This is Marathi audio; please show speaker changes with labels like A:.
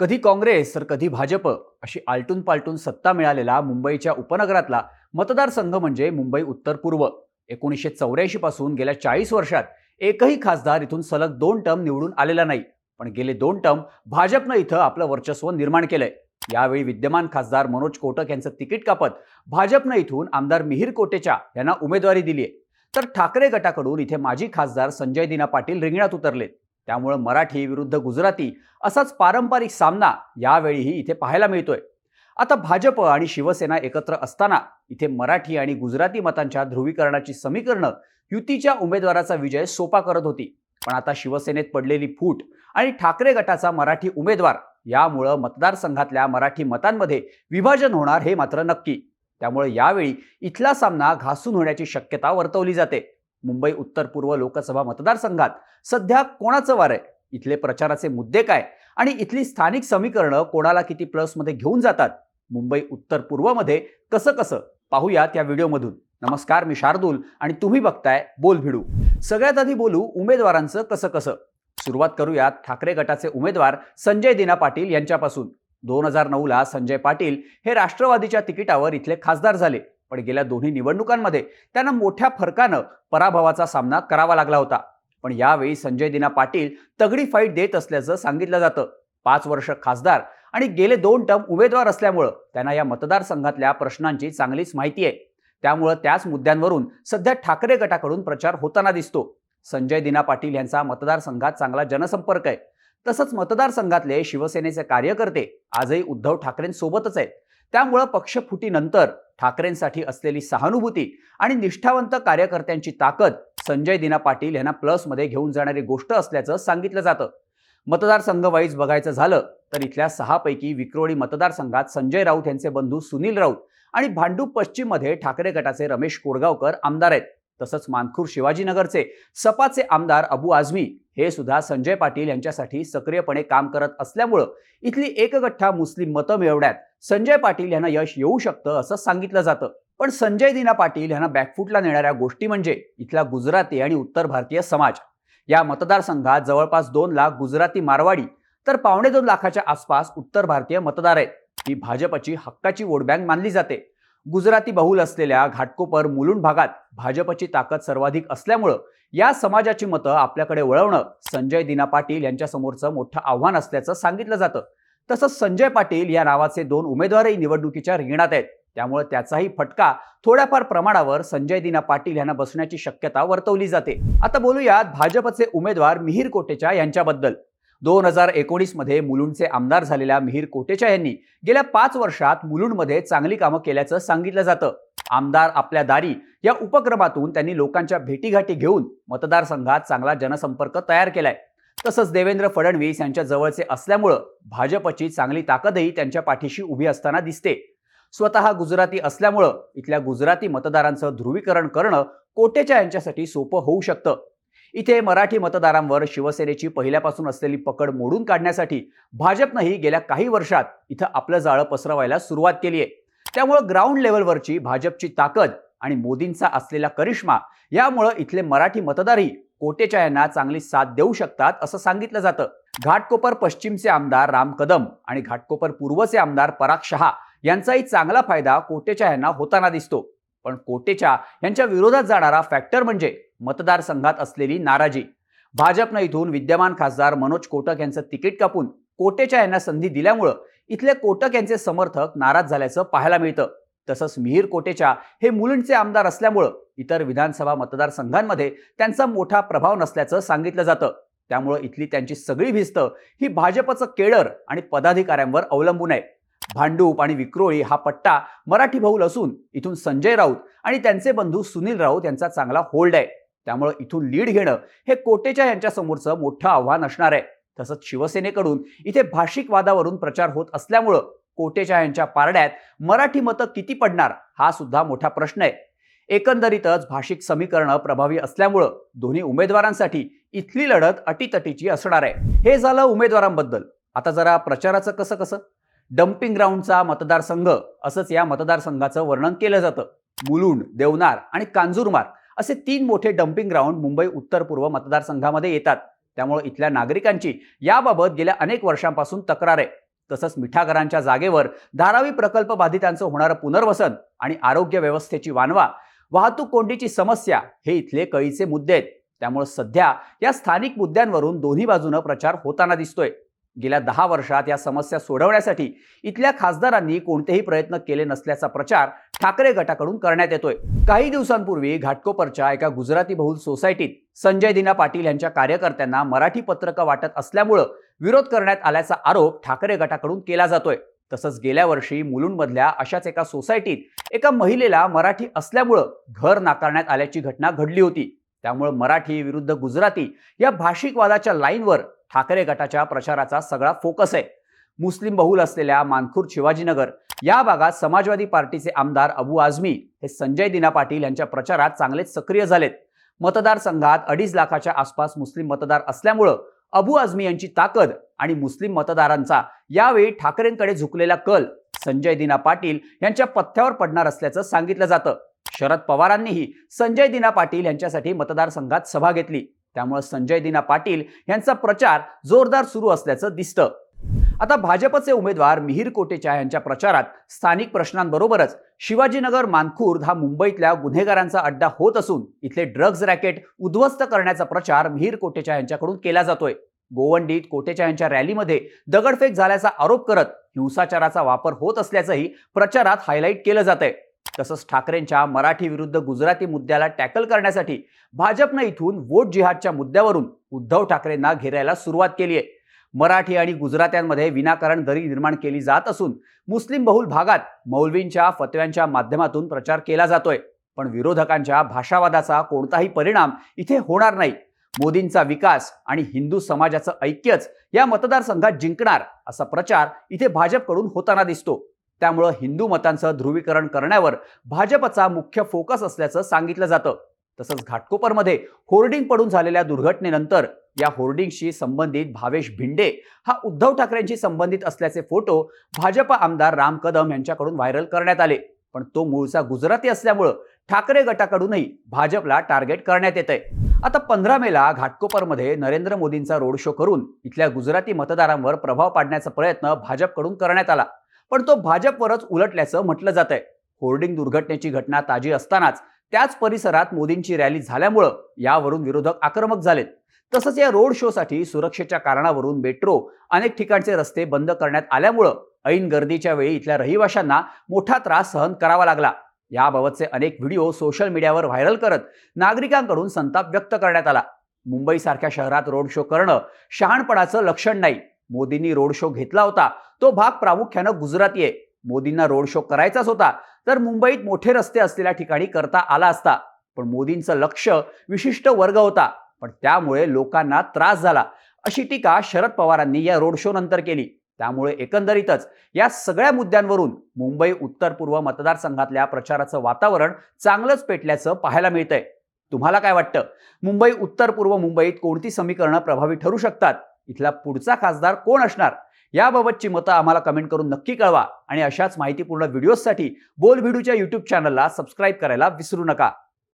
A: कधी काँग्रेस तर कधी भाजप अशी आलटून पालटून सत्ता मिळालेला मुंबईच्या उपनगरातला मतदारसंघ म्हणजे मुंबई उत्तर पूर्व. एकोणीसशे चौऱ्याऐंशी पासून गेल्या चाळीस वर्षात एकही खासदार इथून सलग दोन टर्म निवडून आलेला नाही. पण गेले दोन टर्म भाजपनं इथं आपलं वर्चस्व निर्माण केलंय. यावेळी विद्यमान खासदार मनोज कोटक यांचं तिकीट कापत भाजपनं इथून आमदार मिहीर कोटेचा यांना उमेदवारी दिली आहे तर ठाकरे गटाकडून इथे माजी खासदार संजय दिना पाटील रिंगणात उतरलेत. त्यामुळं मराठी विरुद्ध गुजराती असाच पारंपरिक सामना यावेळीही इथे पाहायला मिळतोय. आता भाजप आणि शिवसेना एकत्र असताना इथे मराठी आणि गुजराती मतांच्या ध्रुवीकरणाची समीकरणं युतीच्या उमेदवाराचा विजय सोपा करत होती. पण आता शिवसेनेत पडलेली फूट आणि ठाकरे गटाचा मराठी उमेदवार यामुळं मतदारसंघातल्या मराठी मतांमध्ये विभाजन होणार हे मात्र नक्की. त्यामुळे यावेळी इथला सामना घासून होण्याची शक्यता वर्तवली जाते. मुंबई उत्तर पूर्व लोकसभा मतदारसंघात. सध्या कोणाचं वार आहे? इथले प्रचाराचे मुद्दे काय? आणि इथली स्थानिक समीकरणं कोणाला किती प्लसमध्ये घेऊन जातात? मुंबई उत्तर पूर्वमध्ये कसं कसं? पाहूयात या व्हिडिओमधून. नमस्कार मी शार्दूल आणि तुम्ही बघताय बोल भिडू. सगळ्यात आधी बोलू उमेदवारांचं कसं कसं? सुरुवात करूयात ठाकरे गटाचे उमेदवार संजय दिना पाटील यांच्यापासून. दोन हजार नऊला संजय पाटील हे राष्ट्रवादीच्या तिकिटावर इथले खासदार झाले. पण गेल्या दोन्ही निवडणुकांमध्ये त्यांना मोठ्या फरकानं पराभवाचा सामना करावा लागला होता. पण यावेळी संजय दिना पाटील तगडी फाईट देत असल्याचं सांगितलं जातं. पाच वर्ष खासदार आणि गेले दोन टर्म उमेदवार असल्यामुळं त्यांना या मतदारसंघातल्या प्रश्नांची चांगलीच माहिती आहे. त्यामुळं त्याच मुद्द्यांवरून सध्या ठाकरे गटाकडून प्रचार होताना दिसतो. संजय दिना पाटील यांचा मतदारसंघात चांगला जनसंपर्क आहे. तसंच मतदारसंघातले शिवसेनेचे कार्यकर्ते आजही उद्धव ठाकरेंसोबतच आहेत. त्यामुळं पक्षफुटीनंतर ठाकरेंसाठी असलेली सहानुभूती आणि निष्ठावंत कार्यकर्त्यांची ताकद संजय दिना पाटील यांना प्लसमध्ये घेऊन जाणारी गोष्ट असल्याचं सांगितलं जातं. मतदारसंघ वाईज बघायचं झालं तर इथल्या सहापैकी विक्रोळी मतदारसंघात संजय राऊत यांचे बंधू सुनील राऊत आणि भांडूप पश्चिममध्ये ठाकरे गटाचे रमेश कोरगावकर आमदार आहेत. तसंच मानखूर शिवाजीनगरचे सपाचे आमदार अबू आझमी हे सुद्धा संजय पाटील यांच्यासाठी सक्रियपणे काम करत असल्यामुळं इथली एकगठ्ठा मुस्लिम मतं मिळवण्यात संजय पाटील यांना यश येऊ शकतं असं सांगितलं जातं. पण संजय दिना पाटील यांना बॅकफुटला नेणाऱ्या गोष्टी म्हणजे इथला गुजराती आणि उत्तर भारतीय समाज. या मतदारसंघात जवळपास दोन लाख गुजराती मारवाडी तर पावणे दोन लाखाच्या आसपास उत्तर भारतीय मतदार आहेत. ही भाजपची हक्काची वोट बँक मानली जाते. गुजराती बहुल असलेल्या घाटकोपर मुलुंड भागात भाजपची ताकद सर्वाधिक असल्यामुळं या समाजाची मतं आपल्याकडे वळवणं संजय दिना पाटील यांच्यासमोरचं मोठं आव्हान असल्याचं सांगितलं जातं. तसंच संजय पाटील या नावाचे दोन उमेदवारही निवडणुकीच्या रिंगणात आहेत. त्यामुळे त्याचाही फटका थोड्याफार प्रमाणावर संजय दिना पाटील यांना बसण्याची शक्यता वर्तवली जाते. आता बोलूयात भाजपचे उमेदवार मिहीर कोटेचा यांच्याबद्दल. दोन हजार एकोणीसमध्ये मुलुंडचे आमदार झालेल्या मिहीर कोटेचा यांनी गेल्या पाच वर्षात मुलुंडमध्ये चांगली कामं केल्याचं सांगितलं जातं. आमदार आपल्या दारी या उपक्रमातून त्यांनी लोकांच्या भेटीगाठी घेऊन मतदारसंघात चांगला जनसंपर्क तयार केलाय. तसंच देवेंद्र फडणवीस यांच्या जवळचे असल्यामुळं भाजपची चांगली ताकदही त्यांच्या पाठीशी उभी असताना दिसते. स्वतः गुजराती असल्यामुळं इथल्या गुजराती मतदारांचं ध्रुवीकरण करणं कोटेचा यांच्यासाठी सोपं होऊ शकतं. इथे मराठी मतदारांवर शिवसेनेची पहिल्यापासून असलेली पकड मोडून काढण्यासाठी भाजपनंही गेल्या काही वर्षात इथं आपलं जाळं पसरवायला सुरुवात केली आहे. त्यामुळं ग्राउंड लेवलवरची भाजपची ताकद आणि मोदींचा असलेला करिश्मा यामुळं इथले मराठी मतदारही कोटेच्या यांना चांगली साथ देऊ शकतात असं सांगितलं जातं. घाटकोपर पश्चिमचे आमदार राम कदम आणि घाटकोपर पूर्वचे आमदार पराग शहा यांचाही चांगला फायदा कोटेच्या यांना होताना दिसतो. पण कोटेच्या यांच्या विरोधात जाणारा फॅक्टर म्हणजे मतदारसंघात असलेली नाराजी. भाजपनं इथून विद्यमान खासदार मनोज कोटक यांचं तिकीट कापून कोटेच्या यांना संधी दिल्यामुळं इथले कोटक यांचे समर्थक नाराज झाल्याचं पाहायला मिळतं. तसंच मिहीर कोटेच्या हे मुलींचे आमदार असल्यामुळं इतर विधानसभा मतदारसंघांमध्ये त्यांचा मोठा प्रभाव नसल्याचं सांगितलं जातं. त्यामुळं इथली त्यांची सगळी भिस्त ही भाजपचं केडर आणि पदाधिकाऱ्यांवर अवलंबून आहे. भांडूप आणि विक्रोळी हा पट्टा मराठी बहुल असून इथून संजय राऊत आणि त्यांचे बंधू सुनील राऊत यांचा चांगला होल्ड आहे. त्यामुळं इथून लीड घेणं हे कोटेच्या यांच्यासमोरचं मोठं आव्हान असणार आहे. तसंच शिवसेनेकडून इथे भाषिक वादावरून प्रचार होत असल्यामुळं कोटेच्या यांच्या पारड्यात मराठी मतं किती पडणार हा सुद्धा मोठा प्रश्न आहे. एकंदरीतच भाषिक समीकरणं प्रभावी असल्यामुळं दोन्ही उमेदवारांसाठी इथली लढत अटीतटीची असणार आहे. हे झालं उमेदवारांबद्दल. आता जरा प्रचाराचं कसं कसं? डम्पिंग ग्राउंडचा मतदारसंघ असंच या मतदारसंघाचं वर्णन केलं जातं. मुलुंड देवनार आणि कांजूरमार्ग. असे तीन मोठे डम्पिंग ग्राउंड मुंबई उत्तर पूर्व मतदारसंघामध्ये येतात. त्यामुळे इथल्या नागरिकांची याबाबत गेल्या अनेक वर्षांपासून तक्रार. आहे तसंच मिठागरांच्या जागेवर धारावी प्रकल्प बाधितांचं होणारं पुनर्वसन आणि आरोग्य व्यवस्थेची वानवा वाहतूक कोंडीची समस्या हे इथले कळीचे मुद्दे आहेत. त्यामुळे सध्या या स्थानिक मुद्द्यांवरून दोन्ही बाजूनं प्रचार होताना दिसतोय. गेल्या दहा वर्षात या समस्या सोडवण्यासाठी इथल्या खासदारांनी कोणतेही प्रयत्न केले नसल्याचा प्रचार ठाकरे गटाकडून करण्यात येतोय. काही दिवसांपूर्वी घाटकोपरच्या एका गुजराती बहुल सोसायटीत संजय दिना पाटील यांच्या कार्यकर्त्यांना मराठी पत्रकं वाटत असल्यामुळं विरोध करण्यात आल्याचा आरोप ठाकरे गटाकडून केला जातोय. तसंच गेल्या वर्षी मुलुंडमधल्या अशाच एका सोसायटीत एका महिलेला मराठी असल्यामुळं घर नाकारण्यात आल्याची घटना घडली होती. त्यामुळे मराठी विरुद्ध गुजराती या भाषिक वादाच्या लाईनवर ठाकरे गटाच्या प्रचाराचा सगळा फोकस आहे. मुस्लिम बहुल असलेल्या मानखूर शिवाजीनगर या भागात समाजवादी पार्टीचे आमदार अबू आझमी हे संजय दिना पाटील यांच्या प्रचारात चांगलेच सक्रिय झालेत. मतदारसंघात अडीच लाखाच्या आसपास मुस्लिम मतदार असल्यामुळं अबू आझमी यांची ताकद आणि मुस्लिम मतदारांचा यावेळी ठाकरेंकडे झुकलेला कल संजय दिना पाटील यांच्या पथ्यावर पडणार असल्याचं सांगितलं जातं. शरद पवारांनीही संजय दिना पाटील यांच्यासाठी मतदारसंघात सभा घेतली. त्यामुळे संजय दिना पाटील यांचा प्रचार जोरदार सुरू असल्याचं दिसतं. आता भाजपचे उमेदवार मिहीर कोटेचा यांच्या प्रचारात स्थानिक प्रश्नांबरोबरच शिवाजीनगर मानखुर्द हा मुंबईतल्या गुन्हेगारांचा अड्डा होत असून इथले ड्रग्ज रॅकेट उद्ध्वस्त करण्याचा प्रचार मिहीर कोटेचा यांच्याकडून केला जातोय. गोवंडीत कोटेचा यांच्या रॅलीमध्ये दगडफेक झाल्याचा आरोप करत हिंसाचाराचा वापर होत असल्याचंही प्रचारात हायलाईट केलं जात आहे तसंच ठाकरेंच्या मराठी विरुद्ध गुजराती मुद्द्याला टॅकल करण्यासाठी भाजपनं इथून वोट जिहादच्या मुद्द्यावरून उद्धव ठाकरेंना घेरायला सुरुवात केली आहे. मराठी आणि गुजरात्यांमध्ये विनाकारण दरी निर्माण केली जात असून मुस्लिम बहुल भागात मौलवींच्या फतव्यांच्या माध्यमातून प्रचार केला जातोय. पण विरोधकांच्या भाषावादाचा कोणताही परिणाम इथे होणार नाही. मोदींचा विकास आणि हिंदू समाजाचं ऐक्यच या मतदारसंघात जिंकणार असा प्रचार इथे भाजपकडून होताना दिसतो. त्यामुळं हिंदू मतांचं ध्रुवीकरण करण्यावर भाजपचा मुख्य फोकस असल्याचं सांगितलं जातं. तसंच घाटकोपरमध्ये होर्डिंग पडून झालेल्या दुर्घटनेनंतर या होर्डिंगशी संबंधित भावेश भिंडे हा उद्धव ठाकरेंशी संबंधित असल्याचे फोटो भाजप आमदार राम कदम यांच्याकडून व्हायरल करण्यात आले. पण तो मूळचा गुजराती असल्यामुळं ठाकरे गटाकडूनही भाजपला टार्गेट करण्यात येत आहे आता पंधरा मेला घाटकोपरमध्ये नरेंद्र मोदींचा रोड शो करून इथल्या गुजराती मतदारांवर प्रभाव पाडण्याचा प्रयत्न भाजपकडून करण्यात आला. पण तो भाजपवरच उलटल्याचं म्हटलं जात आहे होर्डिंग दुर्घटनेची घटना ताजी असतानाच त्याच परिसरात मोदींची रॅली झाल्यामुळं यावरून विरोधक आक्रमक झालेत. तसंच या रोड शोसाठी सुरक्षेच्या कारणावरून मेट्रो अनेक ठिकाणचे रस्ते बंद करण्यात आल्यामुळं ऐन गर्दीच्या वेळी इथल्या रहिवाशांना मोठा त्रास सहन करावा लागला. याबाबतचे अनेक व्हिडिओ सोशल मीडियावर व्हायरल करत नागरिकांकडून संताप व्यक्त करण्यात आला. मुंबईसारख्या शहरात रोड शो करणं शहाणपणाचं लक्षण नाही. मोदींनी रोड शो घेतला होता. तो भाग प्रामुख्यानं गुजराती आहे. मोदींना रोड शो करायचाच होता. तर मुंबईत मोठे रस्ते असलेल्या ठिकाणी करता आला असता. पण मोदींचं लक्ष विशिष्ट वर्ग होता. पण त्यामुळे लोकांना त्रास झाला. अशी टीका शरद पवारांनी या रोड शो नंतर केली. त्यामुळे एकंदरीतच या सगळ्या मुद्द्यांवरून मुंबई उत्तर पूर्व मतदारसंघातल्या प्रचाराचं वातावरण चांगलंच पेटल्याचं पाहायला मिळतंय. तुम्हाला काय वाटतं? मुंबई उत्तर पूर्व मुंबईत कोणती समीकरणं प्रभावी ठरू शकतात? इथला पुढचा खासदार कोण असणार? याबाबतची मतं आम्हाला कमेंट करून नक्की कळवा. आणि अशाच माहितीपूर्ण व्हिडिओजसाठी बोल व्हिडिओच्या युट्यूब चॅनलला सबस्क्राईब करायला विसरू नका.